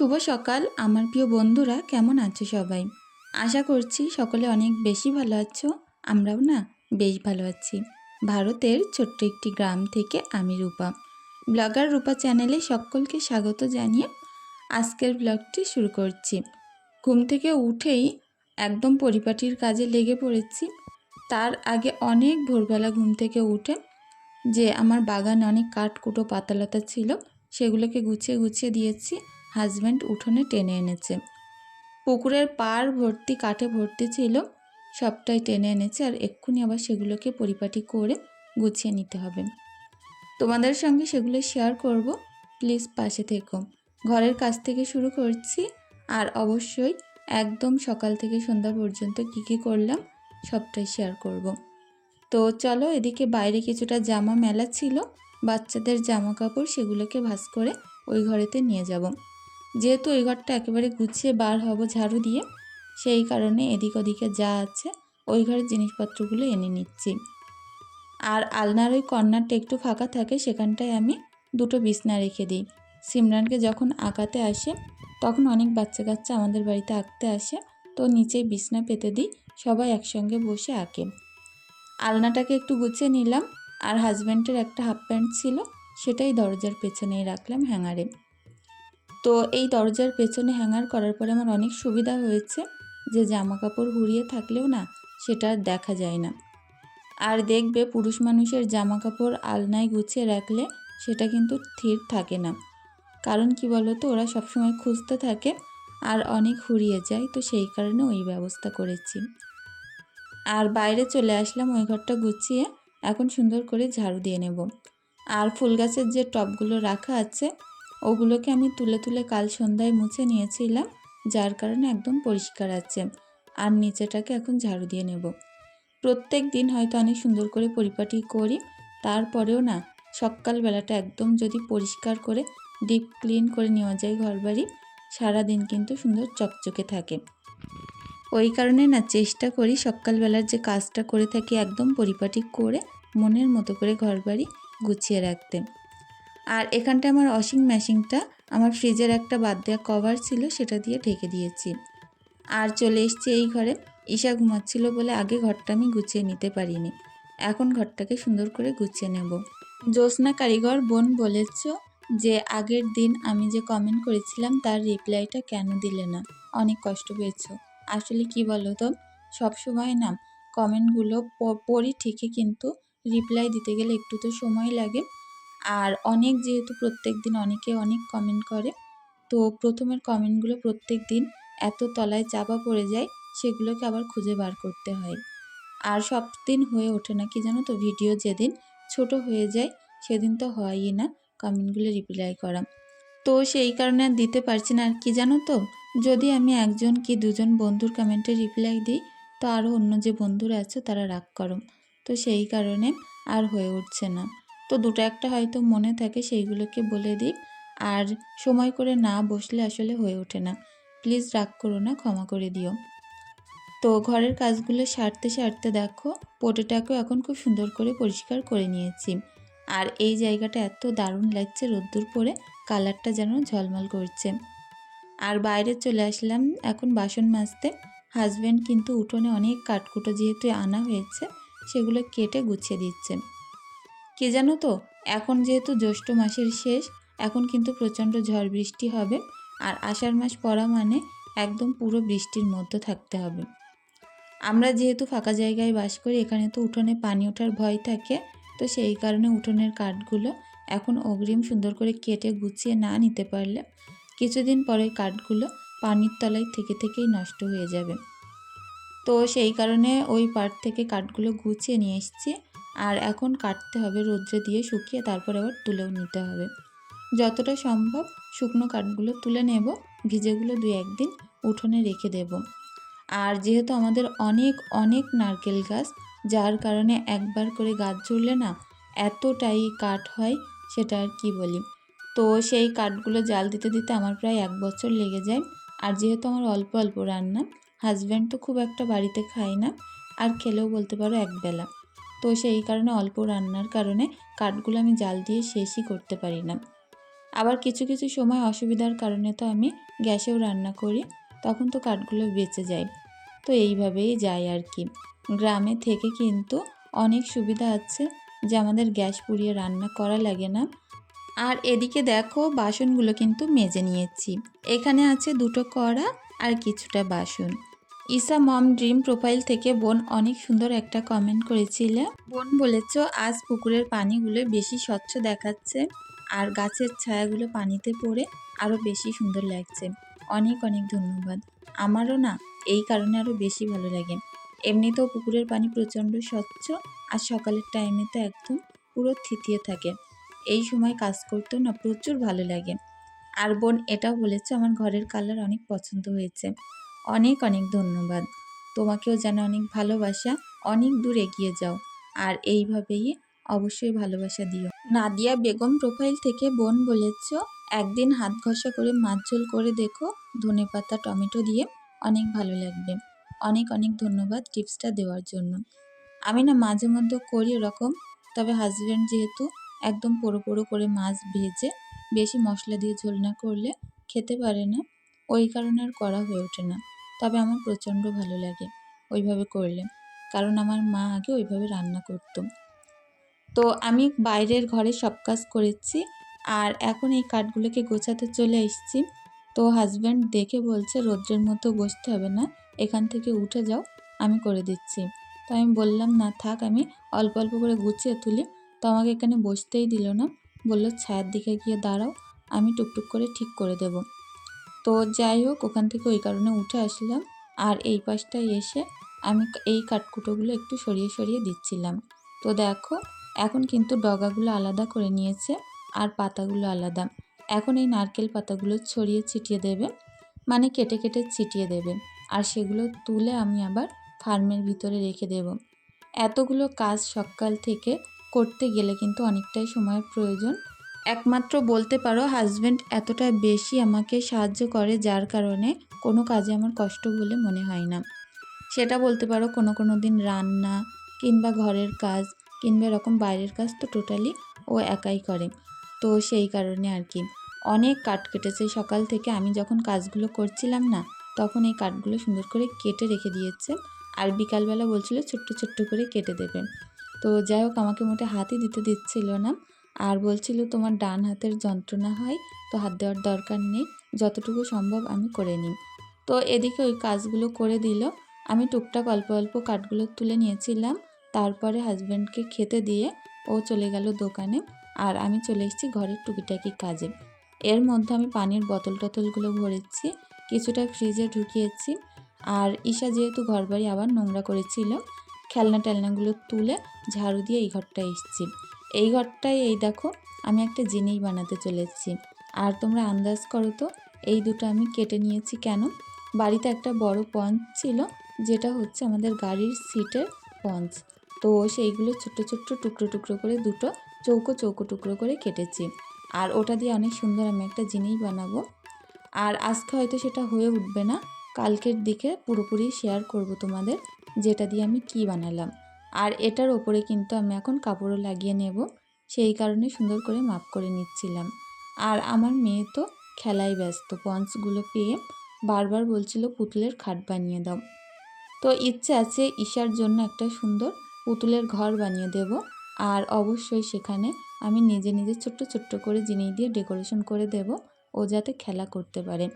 শুভ সকাল, আমার প্রিয় বন্ধুরা, কেমন আছো সবাই? আশা করছি সকলে অনেক বেশি ভালো আছো, আমরাও না বেশ ভালো আছি। ভারতের ছোট্ট একটি গ্রাম থেকে আমি রূপা। ব্লগার রূপা চ্যানেলে সকলকে স্বাগত জানিয়ে আজকের ব্লগটি শুরু করছি। ঘুম থেকে উঠেই একদম পরিপাটির কাজে লেগে পড়েছি। তার আগে অনেক ভোরবেলা ঘুম থেকে উঠে যে আমার বাগানে অনেক কাঠকুটো পাতালতা ছিল, সেগুলোকে গুছিয়ে গুছিয়ে দিয়েছি। হাজব্যান্ড উঠোনে টেনে এনেছে। পুকুরের পাড় ভর্তি, কাঠে ভর্তি ছিল, সবটাই টেনে এনেছে আর এক্ষুনি আবার সেগুলোকে পরিপাটি করে গুছিয়ে নিতে হবে। তোমাদের সঙ্গে সেগুলো শেয়ার করব। প্লিজ পাশে থেকো। ঘরের কাজ থেকে শুরু করছি আর অবশ্যই একদম সকাল থেকে সন্ধ্যা পর্যন্ত কী কী করলাম সবটাই শেয়ার করব। তো চলো এদিকে বাইরে কিছুটা জামা মেলা ছিল, বাচ্চাদের জামা কাপড় সেগুলোকে ভাস করে ওই ঘরেতে নিয়ে যাব। যেহেতু এই ঘরটা একেবারে গুছিয়ে বার হব ঝাড়ু দিয়ে, সেই কারণে এদিক ওদিকে যা আছে ওই ঘরের জিনিসপত্রগুলো এনে নিচ্ছি। আর আলনার ওই কর্নারটা একটু ফাঁকা থাকে, সেখানটায় আমি দুটো বিছনা রেখে দিই। সিমরানকে যখন আঁকাতে আসে, তখন অনেক বাচ্চা কাচ্চা আমাদের বাড়িতে আঁকতে আসে, তো নিচেই বিছনা পেতে দিই, সবাই একসঙ্গে বসে আঁকে। আলনাটাকে একটু গুছিয়ে নিলাম, আর হাজব্যান্ডের একটা হাফ প্যান্ট ছিল, সেটাই দরজার পেছনেই রাখলাম হ্যাঙ্গারে। তো এই দরজার পেছনে হ্যাঙ্গার করার পরে আমার অনেক সুবিধা হয়েছে যে জামা কাপড় হুড়িয়ে থাকলেও না, সেটা দেখা যায় না। আর দেখবে পুরুষ মানুষের জামা কাপড় আলনায় গুছিয়ে রাখলে সেটা কিন্তু স্থির থাকে না। কারণ কি বলো তো ওরা সবসময় খুঁজতে থাকে আর অনেক হুড়িয়ে যায়, তো সেই কারণে ওই ব্যবস্থা করেছি। আর বাইরে চলে আসলাম, ওই ঘরটা গুছিয়ে এখন সুন্দর করে ঝাড়ু দিয়ে নেব। আর ফুল গাছের যে টবগুলো রাখা আছে ওগুলোকে আমি তুলে তুলে কাল সন্ধ্যায় মুছে নিয়েছিলাম, যার কারণে একদম পরিষ্কার আছে। আর নিচেটাকে এখন ঝাড়ু দিয়ে নেব। প্রত্যেক দিন হয়তো অনেক সুন্দর করে পরিপাটি করি, তারপরেও না, সকালবেলাটা একদম যদি পরিষ্কার করে, ডিপ ক্লিন করে নেওয়া যায় ঘরবাড়ি, সারাদিন কিন্তু সুন্দর চকচকে থাকে। ওই কারণে না, চেষ্টা করি সকালবেলার যে কাজটা করে থাকি একদম পরিপাটি করে, মনের মতো করে ঘরবাড়ি গুছিয়ে রাখতে। আর এখানটা আমার ওয়াশিং মেশিনটা আমার ফ্রিজের একটা বাদ দেওয়া কভার ছিল, সেটা দিয়ে ঢেকে দিয়েছি। আর চলে এসছি এই ঘরে। ঈশা ঘুমাচ্ছিল বলে আগে ঘরটা আমি গুছিয়ে নিতে পারিনি। এখন ঘরটাকে সুন্দর করে গুছিয়ে নেব। জ্যোৎস্না কারিগর বোন বলেছ যে, আগের দিন আমি যে কমেন্ট করেছিলাম, তার রিপ্লাইটা কেন দিলে না? অনেক কষ্ট পেয়েছ। আসলে কি বলো তো সবসময় না কমেন্টগুলো পড়ি ঠিকই, কিন্তু রিপ্লাই দিতে গেলে একটু তো সময় লাগে। আর অনেক যেহেতু প্রত্যেক দিন অনেকে অনেক কমেন্ট করে, তো প্রথমের কমেন্টগুলো প্রত্যেক দিন এত তলায় চাপা পড়ে যায়, সেগুলোকে আবার খুঁজে বার করতে হয়। আর সব দিন হয়ে ওঠে না কি জানো তো? ভিডিও যেদিন ছোট হয়ে যায়, সেদিন তো হয়ই না কমেন্টগুলো রিপ্লাই করা। তো সেই কারণে আর দিতে পারছি না। আর কি জানো তো? যদি আমি একজন কি দুজন বন্ধুর কমেন্টে রিপ্লাই দিই, তো আরও অন্য যে বন্ধুরা আছে তারা রাগ করো। তো সেই কারণে আর হয়ে উঠছে না। তো দুটো একটা হয়তো মনে থাকে সেইগুলোকে বলে দিই। আর সময় করে না বসলে আসলে হয়ে ওঠে না। প্লিজ রাগ করো না, ক্ষমা করে দিও। তো ঘরের কাজগুলো সারতে সারতে দেখো, পোটেটাকেও এখন খুব সুন্দর করে পরিষ্কার করে নিয়েছি। আর এই জায়গাটা এত দারুণ লাগছে রোদ্দুর পরে, কালারটা যেন ঝলমল করছে। আর বাইরে চলে আসলাম এখন বাসন মাজতে। হাজব্যান্ড কিন্তু উঠোনে অনেক কাঠকুটো যেহেতু আনা হয়েছে, সেগুলো কেটে গুছিয়ে দিচ্ছে। কে জানো তো? এখন যেহেতু জ্যৈষ্ঠ মাসের শেষ, এখন কিন্তু প্রচণ্ড ঝড় বৃষ্টি হবে আর আষাঢ় মাস পড়া মানে একদম পুরো বৃষ্টির মধ্যে থাকতে হবে। আমরা যেহেতু ফাঁকা জায়গায় বাস করি, এখানে তো উঠোনে পানি ওঠার ভয় থাকে, তো সেই কারণে উঠোনের কাঠগুলো এখন অগ্রিম সুন্দর করে কেটে গুছিয়ে না নিতে পারলে কিছুদিন পরে কাঠগুলো পানির তলায় থেকে থেকেই নষ্ট হয়ে যাবে। তো সেই কারণে ওই পাট থেকে কাঠগুলো গুছিয়ে নিয়ে এসেছি। আর এখন কাটতে হবে রোদ্রে দিয়ে শুকিয়ে তারপর আবার তুলেও নিতে হবে। যতটা সম্ভব শুকনো কাঠগুলো তুলে নেব, ভিজেগুলো দুই একদিন উঠোনে রেখে দেব। আর যেহেতু আমাদের অনেক অনেক নারকেল গাছ, যার কারণে একবার করে গাছ ঝুললে না এতটাই কাঠ হয়, সেটা আর কি বলি। তো সেই কাঠগুলো জাল দিতে দিতে আমার প্রায় এক বছর লেগে যায়। আর যেহেতু আমার অল্প অল্প রান্না হাজব্যান্ড তো খুব একটা বাড়িতে খায় না, আর খেলেও বলতে পারো একবেলা। তো সেই কারণে অল্প রান্নার কারণে কাঠগুলো আমি জাল দিয়ে শেষই করতে পারি না। আবার কিছু কিছু সময় অসুবিধার কারণে তো আমি গ্যাসেও রান্না করি, তখন তো কাঠগুলো বেঁচে যায়। তো এইভাবেই যায় আর কি। গ্রামে থেকে কিন্তু অনেক সুবিধা আছে যে আমাদের গ্যাস পুড়িয়ে রান্না করা লাগে না। আর এদিকে দেখো বাসনগুলো কিন্তু মেজে নিয়েছি। এখানে আছে দুটো কড়া আর কিছুটা বাসন। ইসা মম ড্রিম প্রোফাইল থেকে বোন অনেক সুন্দর একটা কমেন্ট করেছিলে। বোন বলেছ, আজ পুকুরের পানিগুলো বেশি স্বচ্ছ দেখাচ্ছে আর গাছের ছায়াগুলো পানিতে পড়ে আরও বেশি সুন্দর লাগছে। অনেক অনেক ধন্যবাদ। আমারও না এই কারণে আরও বেশি ভালো লাগে। এমনিতেও পুকুরের পানি প্রচণ্ড স্বচ্ছ আর সকালের টাইমে তো একদম পুরো থিতিয়ে থাকে। এই সময় কাজ করতেও না প্রচুর ভালো লাগে। আর বোন এটাও বলেছে, আমার ঘরের কালার অনেক পছন্দ হয়েছে। অনেক অনেক ধন্যবাদ। তোমাকেও যেন অনেক ভালোবাসা, অনেক দূর এগিয়ে যাও। আর এইভাবেই অবশ্যই ভালোবাসা দিও। নাদিয়া বেগম প্রোফাইল থেকে বোন বলেছ, একদিন হাত ঘষা করে মাছ ঝোল করে দেখো, ধনে পাতা, টমেটো দিয়ে অনেক ভালো লাগবে। অনেক অনেক ধন্যবাদ টিপসটা দেওয়ার জন্য। আমি না মাঝে মধ্যে করি এরকম, তবে হাজব্যান্ড যেহেতু একদম পোড়ো পোড়ো করে মাছ ভেজে বেশি মশলা দিয়ে ঝোল না করলে খেতে পারে না, ওই কারণে আর করা হয়ে ওঠে না। তবে আমার প্রচণ্ড ভালো লাগে ওইভাবে করলে। কারণ আমার মা আগে ওইভাবে রান্না করতো। তো আমি বাইরের ঘরে সব কাজ করেছি আর এখন এই কাঠগুলোকে গোছাতে চলে এসেছি। তো হাজব্যান্ড দেখে বলছে, রোদ্রের মতো বসতে হবে না, এখান থেকে উঠে যাও, আমি করে দিচ্ছি। তো আমি বললাম, না থাক, আমি অল্প অল্প করে গুছিয়ে তুলি। তো আমাকে এখানে বসতেই দিল না। বলল, ছায়ার দিকে গিয়ে দাঁড়াও, আমি টুকটুক করে ঠিক করে দেব। তো যাই হোক, ওখান থেকে ওই কারণে উঠে আসলাম। আর এই পাশটায় এসে আমি এই কাঠকুটোগুলো একটু সরিয়ে সরিয়ে দিচ্ছিলাম। তো দেখো, এখন কিন্তু ডগাগুলো আলাদা করে নিয়েছে আর পাতাগুলো আলাদা। এখন এই নারকেল পাতাগুলো ছড়িয়ে ছিটিয়ে দেবে মানে কেটে কেটে ছিটিয়ে দেবে। আর সেগুলো তুলে আমি আবার ফার্মের ভিতরে রেখে দেব। এতগুলো কাজ সকাল থেকে করতে গেলে কিন্তু অনেকটাই সময়ের প্রয়োজন। একমাত্র বলতে পারো হাজব্যান্ড এতটা বেশি আমাকে সাহায্য করে যার কারণে কোনো কাজে আমার কষ্ট বলে মনে হয় না। সেটা বলতে পারো কোনো কোনো দিন রান্না কিংবা ঘরের কাজ কিংবা এরকম বাইরের কাজ তো টোটালি ও একাই করে। তো সেই কারণে আর কি। অনেক কাঠ কেটেছে। সকাল থেকে আমি যখন কাজগুলো করছিলাম না, তখন এই কাঠগুলো সুন্দর করে কেটে রেখে দিয়েছে। আর বিকালবেলা বলছিল ছোট্ট ছোট্ট করে কেটে দেবে। তো যাই হোক, আমাকে মোটে হাতই দিতে দিচ্ছিল না। আর বলছিল, তোমার ডান হাতের যন্ত্রণা হয়, তো হাত দেওয়ার দরকার নেই, যতটুকু সম্ভব আমি করে নিই। তো এদিকে ওই কাজগুলো করে দিল। আমি টুকটাক অল্প অল্প কাঠগুলো তুলে নিয়েছিলাম। তারপরে হাজব্যান্ডকে খেতে দিয়ে ও চলে গেল দোকানে আর আমি চলে এসেছি ঘরের টুকিটাকি কাজে। এর মধ্যে আমি পানির বোতল টতলগুলো ভরেছি, কিছুটা ফ্রিজে ঢুকিয়েছি আর ঈশা যেহেতু ঘরবাড়ি আবার নোংরা করেছিল, খেলনা টেলনাগুলো তুলে ঝাড়ু দিয়ে এই ঘরটা এসেছি। এই ঘরটায় এই দেখো, আমি একটা জিনিস বানাতে চলেছি। আর তোমরা আন্দাজ করো তো, এই দুটো আমি কেটে নিয়েছি কেন? বাড়িতে একটা বড় পঞ্চ ছিল, যেটা হচ্ছে আমাদের গাড়ির সিটের পঞ্চ। তো সেইগুলো ছোট্ট ছোট্ট টুকরো টুকরো করে দুটো চৌকো চৌকো টুকরো করে কেটেছি। আর ওটা দিয়ে অনেক সুন্দর আমি একটা জিনিস বানাবো। আর আজকে হয়তো সেটা হয়ে উঠবে না, কালকের দিকে পুরোপুরি শেয়ার করব তোমাদের, যেটা দিয়ে আমি কি বানালাম। আর এটার ওপরে কিন্তু আমি এখন কাপড়ও লাগিয়ে নেব। সেই কারণে সুন্দর করে মাপ করে নিচ্ছিলাম। আর আমার মেয়ে তো খেলায় ব্যস্ত পঞ্চগুলো পেয়ে বারবার বলছিল, পুতুলের খাট বানিয়ে দাও। তো ইচ্ছে আছে ঈশার জন্য একটা সুন্দর পুতুলের ঘর বানিয়ে দেব। আর অবশ্যই সেখানে আমি নিজে নিজে ছোট্ট ছোট্ট করে জিনিস দিয়ে ডেকোরেশন করে দেব, ও যাতে খেলা করতে পারে।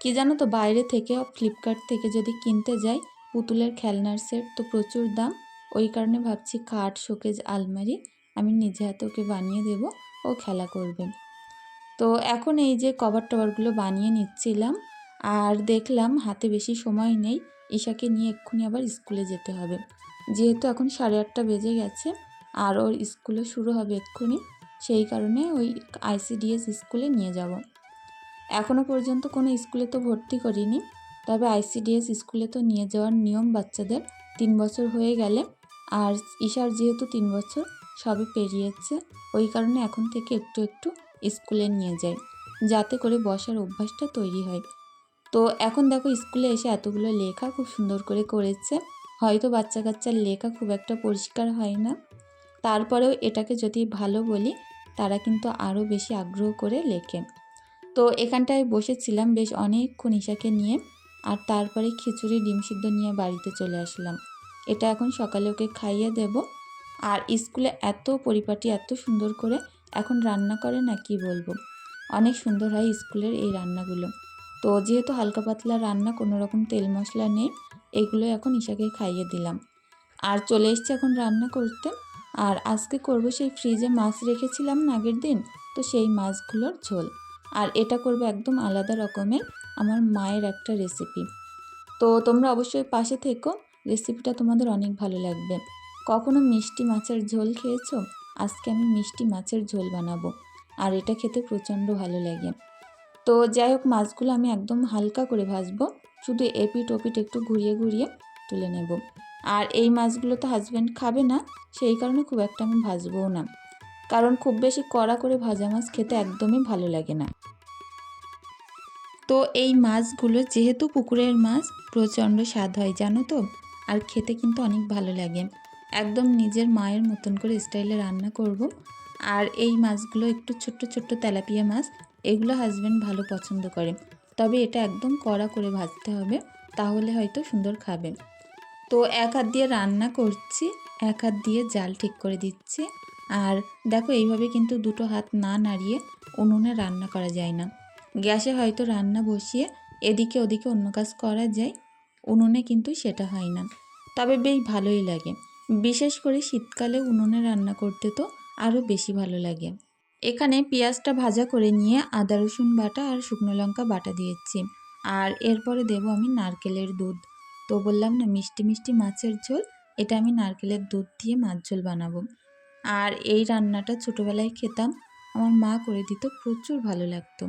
কি জানো তো, বাইরে থেকে, ফ্লিপকার্ট থেকে যদি কিনতে যাই, পুতুলের খেলনার সেট তো প্রচুর দাম। ওই কারণে ভাবছি খাট শোকেজ, আলমারি আমি নিজে হাতে ওকে বানিয়ে দেব, ও খেলা করবে। তো এখন এই যে কভার টভারগুলো বানিয়ে নিচ্ছিলাম, আর দেখলাম হাতে বেশি সময় নেই, ঈশাকে নিয়ে এক্ষুনি আবার স্কুলে যেতে হবে। যেহেতু এখন সাড়ে আটটা বেজে গেছে, আর ওর স্কুলে শুরু হবে এক্ষুনি, সেই কারণে ওই আইসিডিএস স্কুলে নিয়ে যাব। এখনও পর্যন্ত কোনো স্কুলে তো ভর্তি করিনি, তবে আইসিডিএস স্কুলে তো নিয়ে যাওয়ার নিয়ম বাচ্চাদের, তিন বছর হয়ে গেলে আর ঈশার যেহেতু তিন বছর সবে পেরিয়েছে, ওই কারণে এখন থেকে একটু একটু স্কুলে নিয়ে যায়, যাতে করে বসার অভ্যাসটা তৈরি হয়। তো এখন দেখো স্কুলে এসে এতগুলো লেখা খুব সুন্দর করে করেছে, হয়তো বাচ্চা কাচ্চার লেখা খুব একটা পরিষ্কার হয় না। তারপরেও এটাকে যদি ভালো বলি, তারা কিন্তু আরও বেশি আগ্রহ করে লেখে। তো এখানটায় বসেছিলাম বেশ অনেকক্ষণ ঈশাকে নিয়ে, আর তারপরে খিচুড়ি, ডিম সিদ্ধ নিয়ে বাড়িতে চলে আসলাম। এটা এখন সকালে ওকে খাইয়ে দেব। আর স্কুলে এত পরিপাটি, এত সুন্দর করে এখন রান্না করে না কি বলব? অনেক সুন্দর হয় স্কুলের এই রান্নাগুলো। তো যেহেতু হালকা পাতলা রান্না, কোনো রকম তেল মশলা নেই, এগুলো এখন ঈশাকে খাইয়ে দিলাম। আর চলে এসছে এখন রান্না করতে। আর আজকে করব সেই ফ্রিজে মাছ রেখেছিলাম না আগের দিন, তো সেই মাছগুলোর ঝোল। আর এটা করবে একদম আলাদা রকমের আমার মায়ের একটা রেসিপি তো তোমরা অবশ্যই পাশে থেকো। রেসিপিটা তোমাদের অনেক ভালো লাগবে। কখনো মিষ্টি মাছের ঝোল খেয়েছো? আজকে আমি মিষ্টি মাছের ঝোল বানাবো। আর এটা খেতে প্রচণ্ড ভালো লাগে। তো যাই হোক, মাছগুলো আমি একদম হালকা করে ভাজবো। শুধু এপিট ওপিট একটু ঘুরিয়ে ঘুরিয়ে তুলে নেব। আর এই মাছগুলো তো হাজব্যান্ড খাবে না, সেই কারণে খুব একটা আমি ভাজবও না। কারণ খুব বেশি কড়া করে ভাজা মাছ খেতে একদমই ভালো লাগে না। তো এই মাছগুলো যেহেতু পুকুরের মাছ, প্রচণ্ড স্বাদ হয়, জানো তো? আর খেতে কিন্তু অনেক ভালো লাগে। একদম নিজের মায়ের মতন করে স্টাইলে রান্না করব। আর এই মাছগুলো একটু ছোট্ট ছোট্ট তেলাপিয়া মাছ, এগুলো হাজব্যান্ড ভালো পছন্দ করে। তবে এটা একদম কড়া করে ভাজতে হবে, তাহলে হয়তো সুন্দর খাবে। তো এক হাত দিয়ে রান্না করছি, এক হাত দিয়ে জাল ঠিক করে দিচ্ছি। আর দেখো এইভাবে কিন্তু দুটো হাত না নাড়িয়ে উনুনে রান্না করা যায় না। গ্যাসে হয়তো রান্না বসিয়ে এদিকে ওদিকে অন্য কাজ করা যায়। উনুনে কিন্তু সেটা হয় না। তবে বেশ ভালোই লাগে। বিশেষ করে শীতকালে উনুনে রান্না করতে তো আরও বেশি ভালো লাগে। এখানে পেঁয়াজটা ভাজা করে নিয়ে আদা, রসুন বাটা আর শুকনো লঙ্কা বাটা দিয়েছি। আর এরপরে দেব আমি নারকেলের দুধ। তো বললাম না, মিষ্টি মিষ্টি মাছের ঝোল, এটা আমি নারকেলের দুধ দিয়ে মাছ ঝোল বানাবো। আর এই রান্নাটা ছোটোবেলায় খেতাম, আমার মা করে দিত, প্রচুর ভালো লাগতো।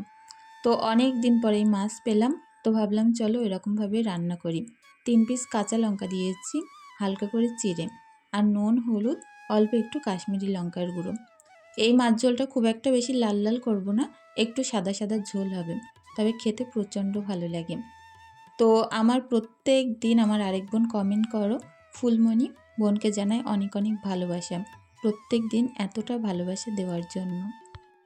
তো অনেক দিন পরেই মাছ পেলাম তো ভাবলাম চলো এরকমভাবে রান্না করি। তিন পিস কাঁচা লঙ্কা দিয়েছি, হালকা করে চিড়ে আর নুন, হলুদ, অল্প একটু কাশ্মীরি লঙ্কার গুঁড়ো। এই মাছ ঝোলটা খুব একটা বেশি লাল লাল করব না, একটু সাদা সাদা ঝোল হবে, তবে খেতে প্রচণ্ড ভালো লাগে। তো আমার প্রত্যেক দিন আমার আরেক বোন কমেন্ট করো, ফুলমণি বোনকে জানাই অনেক অনেক ভালোবাসা, প্রত্যেক দিন এতটা ভালোবাসা দেওয়ার জন্য।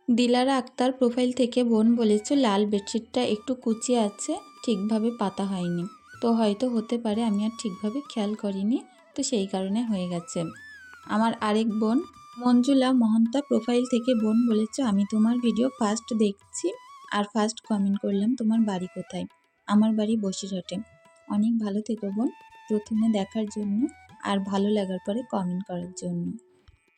দিলারা আক্তার প্রোফাইল থেকে বোন বলেছ, লাল বেডশিটটা একটু কুচিয়ে আছে, ঠিকভাবে পাতা হয়নি। তো হয়তো হতে পারে, আমি আর ঠিকভাবে খেয়াল করিনি, তো সেই কারণে হয়ে গেছে। আমার আরেক বোন, মঞ্জুলা মহন্তা প্রোফাইল থেকে বোন বলেছ, আমি তোমার ভিডিও ফার্স্ট দেখছি আর ফার্স্ট কমেন্ট করলাম, তোমার বাড়ি কোথায়? আমার বাড়ি বসিরহাটে। অনেক ভালো থেকো বোন, প্রথমে দেখার জন্য আর ভালো লাগার পরে কমেন্ট করার জন্য।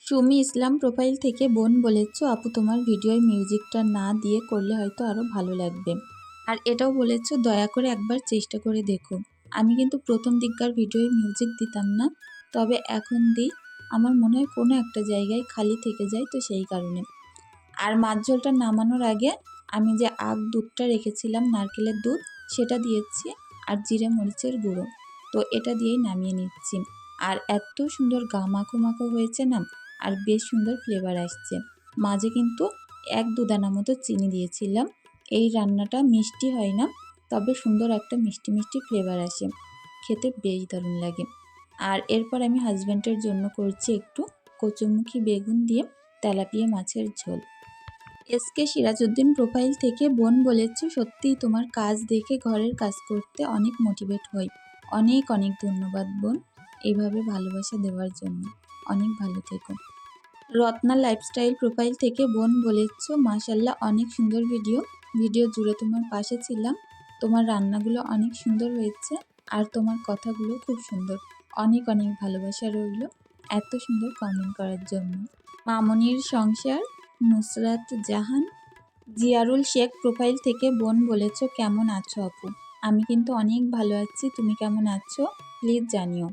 সুমি ইসলাম প্রোফাইল থেকে বোন বলেছ, আপু, তোমার ভিডিওয় মিউজিকটা না দিয়ে করলে হয়তো আরও ভালো লাগবে। আর এটাও বলেছ, দয়া করে একবার চেষ্টা করে দেখো। আমি কিন্তু প্রথম দিককার ভিডিওয় মিউজিক দিতাম না, তবে এখন দিই। আমার মনে হয় কোনো একটা জায়গায় খালি থেকে যায় তো সেই কারণে। আর মাছ ঝোলটা নামানোর আগে আমি যে আগ দুধটা রেখেছিলাম, নারকেলের দুধ, সেটা দিয়েছি আর জিরে মরিচের গুঁড়ো। তো এটা দিয়েই নামিয়ে নিচ্ছি। আর এত সুন্দর গা মাখো মাখো হয়েছে না আর বেশ সুন্দর ফ্লেভার আসছে। মাঝে কিন্তু এক দুদানা মতো চিনি দিয়েছিলাম। এই রান্নাটা মিষ্টি হয় না, তবে সুন্দর একটা মিষ্টি মিষ্টি ফ্লেভার আসে। খেতে বেশ দারুণ লাগে। আর এরপর আমি হাজব্যান্ডের জন্য করছি একটু কচুমুখী বেগুন দিয়ে তেলাপিয়া মাছের ঝোল। এসকে সিরাজউদ্দিন প্রোফাইল থেকে বোন বলেছে, সত্যিই তোমার কাজ দেখে ঘরের কাজ করতে অনেক মোটিভেট হই। অনেক অনেক ধন্যবাদ বোন এইভাবে ভালোবাসা দেওয়ার জন্য। অনেক ভালো থেকো। রত্না লাইফস্টাইল প্রোফাইল থেকে বোন বলেছ মাশাল্লাহ অনেক সুন্দর ভিডিও ভিডিও জুড়ে তোমার পাশে ছিলাম। তোমার রান্নাগুলো অনেক সুন্দর হয়েছে আর তোমার কথাগুলো খুব সুন্দর। অনেক অনেক ভালোবাসা রইল এত সুন্দর কমেন্ট করার জন্য। মামনির সংসার, নুসরাত জাহান, জিয়ারুল শেখ প্রোফাইল থেকে বোন বলেছ, কেমন আছো আপু? আমি কিন্তু অনেক ভালো আছি, তুমি কেমন আছো? প্লিজ জানিও।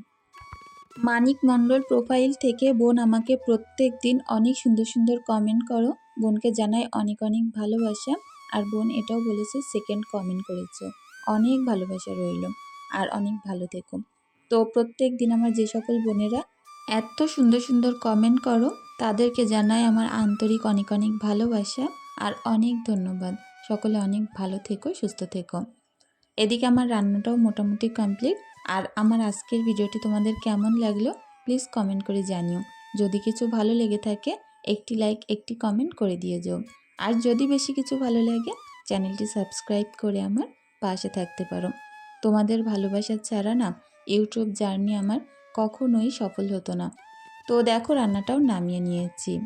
মানিক মণ্ডল প্রোফাইল থেকে বোন আমাকে প্রত্যেক দিন অনেক সুন্দর সুন্দর কমেন্ট করো। বোনকে জানাই অনেক অনেক ভালোবাসা। আর বোন এটাও বলেছে সেকেন্ড কমেন্ট করেছে। অনেক ভালোবাসা রইল। আর অনেক ভালো থেকো। তো প্রত্যেক দিন আমার যে সকল বোনেরা এত সুন্দর সুন্দর কমেন্ট করো, তাদেরকে জানাই আমার আন্তরিক অনেক অনেক ভালোবাসা। আর অনেক ধন্যবাদ। সকলে অনেক ভালো থেকো, সুস্থ থেকো। এদিকে আমার রান্নাটাও মোটামুটি কমপ্লিট আর আমার আজকের ভিডিওটি তোমাদের কেমন লাগল প্লিজ কমেন্ট করে জানিও। যদি কিছু ভালো লেগে থাকে, একটি লাইক একটি কমেন্ট করে দিয়ে যাও। আর যদি বেশি কিছু ভালো লাগে, চ্যানেলটি সাবস্ক্রাইব করে আমার পাশে থাকতে পারো। তোমাদের ভালোবাসা ছাড়া না, ইউটিউব জার্নি আমার কখনোই সফল হতো না। তো দেখো, রান্নাটাও নামিয়ে নিয়েছি।